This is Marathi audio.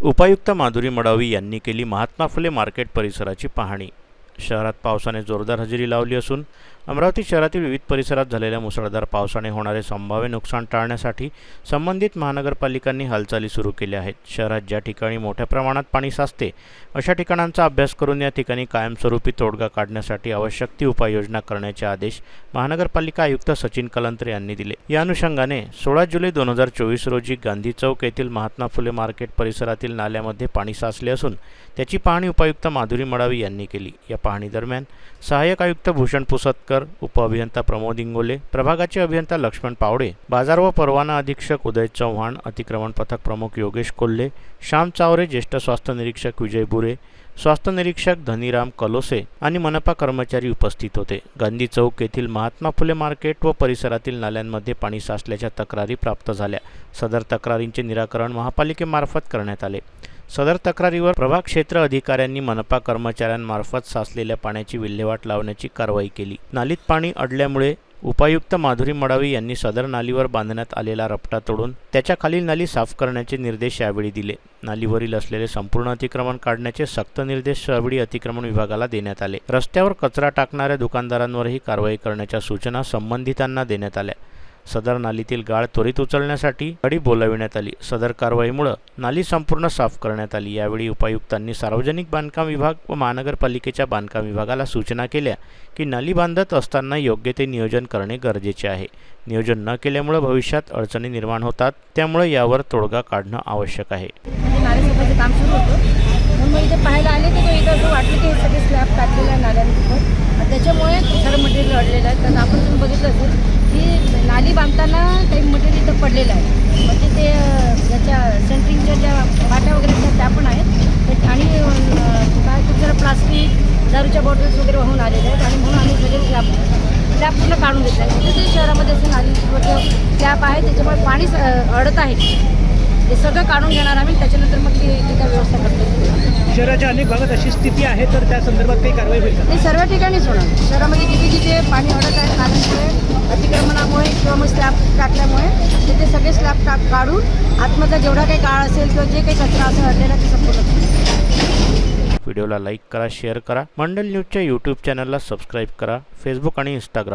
उपायुक्त माधुरी मडावी यांनी केली महात्मा फुले मार्केट परिसराची पाहणी. शहरात पावसाने जोरदार हजेरी लावली असून अमरावती शहरातील विविध परिसरात झालेल्या मुसळधार पावसाने होणारे संभाव्य नुकसान टाळण्यासाठी संबंधित महानगरपालिकांनी हालचाली सुरू केल्या आहेत. शहरात ज्या ठिकाणी मोठ्या प्रमाणात पाणी साचते अशा ठिकाणांचा अभ्यास करून या ठिकाणी कायमस्वरूपी तोडगा काढण्यासाठी आवश्यक ती उपाययोजना करण्याचे आदेश महानगरपालिका आयुक्त सचिन कलंत्रे यांनी दिले. या अनुषंगाने सोळा जुलै दोन हजार चोवीस रोजी गांधी चौक येथील महात्मा फुले मार्केट परिसरातील नाल्यामध्ये पाणी साचले असून त्याची पाहणी उपायुक्त माधुरी मडावी यांनी केली. या पाहणीदरम्यान सहाय्यक आयुक्त भूषण पुसतकर उपअभियंता प्रमोद इंगोले प्रभागाचे अभियंता लक्ष्मण पावडे बाजार व परवाना अधीक्षक उदय चव्हाण अतिक्रमण पथक प्रमुख योगेश कोल्हे श्याम चावरे ज्येष्ठ स्वास्थ्य निरीक्षक विजय बुरे स्वास्थ्य निरीक्षक धनीराम कलोसे आणि मनपा कर्मचारी उपस्थित होते. गांधी चौक येथील महात्मा फुले मार्केट व परिसरातील नाल्यांमध्ये पाणी साचल्याच्या तक्रारी प्राप्त झाल्या. सदर तक्रारींचे निराकरण महापालिकेमार्फत करण्यात आले. सदर तक्रारीवर प्रभाग क्षेत्र अधिकाऱ्यांनी मनपा कर्मचाऱ्यांमार्फत साचलेल्या पाण्याची विल्हेवाट लावण्याची कारवाई केली. नालीत पाणी अडल्यामुळे उपायुक्त माधुरी मडावी यांनी सदर नालीवर बांधण्यात आलेला रपटा तोडून त्याच्या खालील नाली साफ करण्याचे निर्देश यावेळी दिले. नालीवरील असलेले संपूर्ण अतिक्रमण काढण्याचे सक्त निर्देश यावेळी अतिक्रमण विभागाला देण्यात आले. रस्त्यावर कचरा टाकणाऱ्या दुकानदारांवरही कारवाई करण्याच्या सूचना संबंधितांना देण्यात आल्या. सदर नालीतील गाळ त्वरित उचलण्यासाठी गाडी बोलाविण्यात आली. सदर कारवाईमुळे नाली संपूर्ण साफ करण्यात आली. यावेळी उपायुक्तांनी सार्वजनिक बांधकाम विभाग व महानगरपालिकेच्या बांधकाम विभागाला सूचना केल्या की नाली बांधत असताना योग्य ते नियोजन करणे गरजेचे आहे. नियोजन न केल्यामुळे भविष्यात अडचणी निर्माण होतात. त्यामुळे यावर तोडगा काढणं आवश्यक आहे. काम सुरू होतं. मग इथे पाहायला आले तर इथं असं वाटलं की हे सगळे स्लॅब आहे नाल्यांवर त्याच्यामुळे सगळं मटेरियल म्हणजे अडलेलं आहे. तर आपण बघितलं असेल नाली बांधताना काही मटेरियल इथं पडलेलं आहे. म्हणजे ते अं, याच्या सेंटरिंगच्या ज्या वाट्या वगैरे आहेत त्या पण आहेत. ते- आणि काय खूप सारं प्लास्टिक दारूच्या बॉटल्स वगैरे वाहून आलेले आहेत आणि म्हणून आम्ही सगळे स्लॅब स्लॅब पूर्ण काढून घेतला आहे. तिथे शहरामध्ये असं नाली स्लॅब आहे त्याच्यामुळे पाणी अडत आहे. ते सगळं काढून घेणार आम्ही त्याच्यानंतर मग ती काय व्यवस्था करतो. शहराच्या अनेक भागात अशी स्थिती आहे तर त्या संदर्भात काही कारवाई होईल ते सर्व ठिकाणीच होणार. शहरामध्ये जिथे जिथे पाणी अडत आहे नाल्यामुळे अतिक्रमणामुळे किंवा मग स्लॅब टाकल्यामुळे तिथे सगळे स्लॅब टाक काढून आतमधला जेवढा काही काळ असेल किंवा जे काही कचरा असेल अडलेला ते संपूर्ण व्हिडिओला लाईक करा शेअर करा. मंडल न्यूजच्या यूट्यूब चॅनलला सबस्क्राईब करा. फेसबुक आणि इंस्टाग्राम